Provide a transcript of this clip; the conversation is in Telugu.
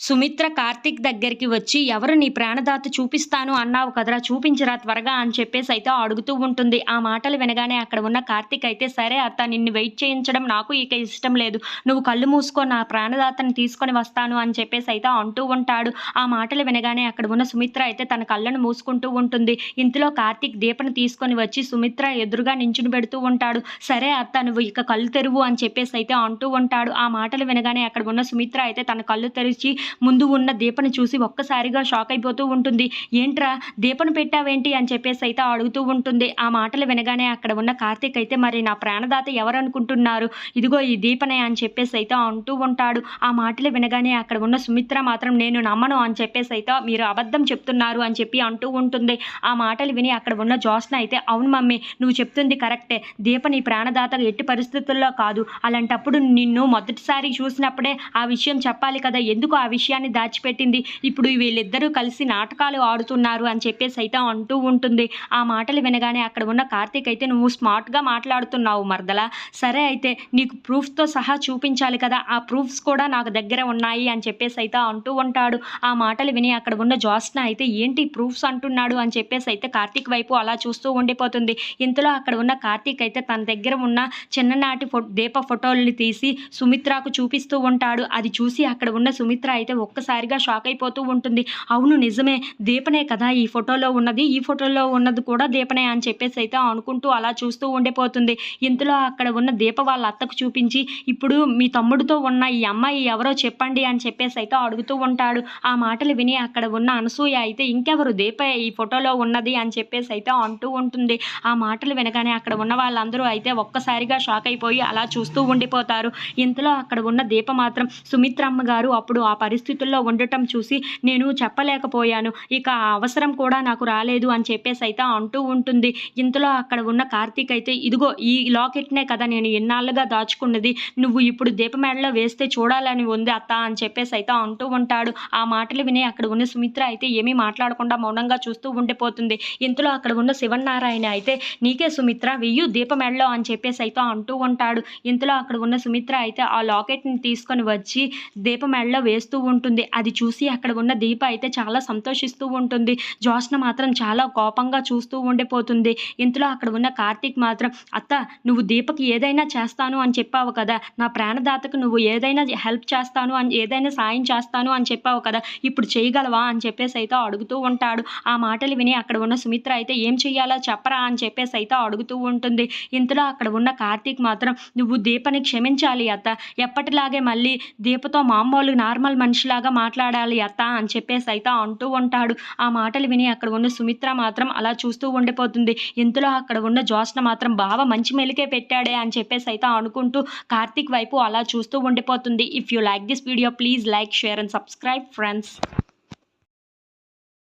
సుమిత్ర కార్తీక్ దగ్గరికి వచ్చి ఎవరు నీ ప్రాణదాత చూపిస్తాను అన్నావు కదరా చూపించరా త్వరగా అని చెప్పేసి అయితే అడుగుతూ ఉంటుంది. ఆ మాటలు వినగానే అక్కడ ఉన్న కార్తిక్ అయితే సరే అత్త నిన్ను వెయిట్ చేయించడం నాకు ఇక ఇష్టం లేదు. నువ్వు కళ్ళు మూసుకో నా ప్రాణదాతను తీసుకొని వస్తాను అని చెప్పేసి అయితే అంటూ ఉంటాడు. ఆ మాటలు వినగానే అక్కడ ఉన్న సుమిత్ర అయితే తన కళ్ళను మూసుకుంటూ ఉంటుంది. ఇంతలో కార్తిక్ దీపను తీసుకొని వచ్చి సుమిత్ర ఎదురుగా నించుని పెడుతూ ఉంటాడు. సరే అత్త నువ్వు ఇక కళ్ళు తెరువు అని చెప్పేసి అయితే అంటూ ఉంటాడు. ఆ మాటలు వినగానే అక్కడ ఉన్న సుమిత్ర అయితే తన కళ్ళు తెరిచి ముందు ఉన్న దీపను చూసి ఒక్కసారిగా షాక్ అయిపోతూ ఉంటుంది. ఏంట్రా దీపను పెట్టావేంటి అని చెప్పేసి అయితే అడుగుతూ ఉంటుంది. ఆ మాటలు వినగానే అక్కడ ఉన్న కార్తీక్ అయితే మరి నా ప్రాణదాత ఎవరు అనుకుంటున్నారు ఇదిగో ఈ దీపనే అని చెప్పేసి అయితే అంటూ ఉంటాడు. ఆ మాటలు వినగానే అక్కడ ఉన్న సుమిత్ర మాత్రం నేను నమ్మను అని చెప్పేసి అయితే మీరు అబద్ధం చెప్తున్నారు అని చెప్పి అంటూ ఉంటుంది. ఆ మాటలు విని అక్కడ ఉన్న జోస్న అయితే అవును మమ్మీ నువ్వు చెప్తుంది కరెక్టే. దీప నీ ప్రాణదాత ఎట్టి పరిస్థితుల్లో కాదు. అలాంటప్పుడు నిన్ను మొదటిసారి చూసినప్పుడే ఆ విషయం చెప్పాలి కదా. ఎందుకు ఆ విషయాన్ని దాచిపెట్టింది. ఇప్పుడు వీళ్ళిద్దరూ కలిసి నాటకాలు ఆడుతున్నారు అని చెప్పేసి అయితే అంటూ ఉంటుంది. ఆ మాటలు వినగానే అక్కడ ఉన్న కార్తీక్ అయితే నువ్వు స్మార్ట్గా మాట్లాడుతున్నావు మరదల. సరే అయితే నీకు ప్రూఫ్తో సహా చూపించాలి కదా. ఆ ప్రూఫ్స్ కూడా నాకు దగ్గర ఉన్నాయి అని చెప్పేసి అయితే అంటూ ఉంటాడు. ఆ మాటలు విని అక్కడ ఉన్న జోస్న అయితే ఏంటి ప్రూఫ్స్ అంటున్నాడు అని చెప్పేసి అయితే కార్తీక్ వైపు అలా చూస్తూ ఉండిపోతుంది. ఇంతలో అక్కడ ఉన్న కార్తీక్ అయితే తన దగ్గర ఉన్న చిన్ననాటి ఫో దీప ఫోటోల్ని తీసి సుమిత్రకు చూపిస్తూ ఉంటాడు. అది చూసి అక్కడ ఉన్న సుమిత్ర అయితే అయితే ఒక్కసారిగా షాక్ అయిపోతూ ఉంటుంది. అవును నిజమే. దీపనే కదా ఈ ఫోటోలో ఉన్నది. ఈ ఫోటోలో ఉన్నది కూడా దీపనే అని చెప్పేసి అయితే అనుకుంటూ అలా చూస్తూ ఉండిపోతుంది. ఇంతలో అక్కడ ఉన్న దీప వాళ్ళ అత్తకు చూపించి ఇప్పుడు మీ తమ్ముడితో ఉన్న ఈ అమ్మాయి ఎవరో చెప్పండి అని చెప్పేసి అయితే అడుగుతూ ఉంటాడు. ఆ మాటలు విని అక్కడ ఉన్న అనసూయ అయితే ఇంకెవరు దీప ఈ ఫోటోలో ఉన్నది అని చెప్పేసి అయితే అంటూ ఉంటుంది. ఆ మాటలు వినగానే అక్కడ ఉన్న వాళ్ళందరూ అయితే ఒక్కసారిగా షాక్ అయిపోయి అలా చూస్తూ ఉండిపోతారు. ఇంతలో అక్కడ ఉన్న దీప మాత్రం సుమిత్రమ్మ గారు అప్పుడు ఆ పరిస్థితుల్లో ఉండటం చూసి నేను చెప్పలేకపోయాను. ఇక అవసరం కూడా నాకు రాలేదు అని చెప్పేసి అయితే అంటూ ఉంటుంది. ఇంతలో అక్కడ ఉన్న కార్తీక్ అయితే ఇదిగో ఈ లాకెట్నే కదా నేను ఎన్నాళ్ళుగా దాచుకున్నది. నువ్వు ఇప్పుడు దీపమేడలో వేస్తే చూడాలని ఉంది అత్త అని చెప్పేసి అయితే అంటూ ఉంటాడు. ఆ మాటలు విని అక్కడ ఉన్న సుమిత్ర అయితే ఏమీ మాట్లాడకుండా మౌనంగా చూస్తూ ఉండిపోతుంది. ఇంతలో అక్కడ ఉన్న శివనారాయణ అయితే నీకే సుమిత్ర వెయ్యు దీపమెడలో అని చెప్పేసి అయితే అంటూ ఉంటాడు. ఇంతలో అక్కడ ఉన్న సుమిత్ర అయితే ఆ లాకెట్ని తీసుకొని వచ్చి దీపమెడలో వేస్తూ ఉంటుంది అది చూసి అక్కడ ఉన్న దీప అయితే చాలా సంతోషిస్తూ ఉంటుంది. జోష్న మాత్రం చాలా కోపంగా చూస్తూ ఉండిపోతుంది. ఇంతలో అక్కడ ఉన్న కార్తీక్ మాత్రం అత్త నువ్వు దీపకి ఏదైనా చేస్తాను అని చెప్పావు కదా. నా ప్రాణదాతకు నువ్వు ఏదైనా హెల్ప్ చేస్తాను అని ఏదైనా సాయం చేస్తాను అని చెప్పావు కదా. ఇప్పుడు చేయగలవా? అని చెప్పేసి అయితే అడుగుతూ ఉంటాడు. ఆ మాటలు విని అక్కడ ఉన్న సుమిత్ర అయితే ఏం చెయ్యాలో చెప్పరా? అని చెప్పేసి అయితే అడుగుతూ ఉంటుంది. ఇంతలో అక్కడ ఉన్న కార్తీక్ మాత్రం నువ్వు దీపని క్షమించాలి అత్త. ఎప్పటిలాగే మళ్ళీ దీపతో మామూలు నార్మల్ మనిషి మనిషిలాగా మాట్లాడాలి అత్త అని చెప్పేసి అయితే అంటూ ఉంటాడు. ఆ మాటలు విని అక్కడ ఉన్న సుమిత్ర మాత్రం అలా చూస్తూ ఉండిపోతుంది. ఇంతలో అక్కడ ఉన్న జోస్న మాత్రం బావ మంచి మెలికే పెట్టాడే అని చెప్పేసి అయితే అనుకుంటూ కార్తీక్ వైపు అలా చూస్తూ ఉండిపోతుంది. If you like this video please like share and subscribe friends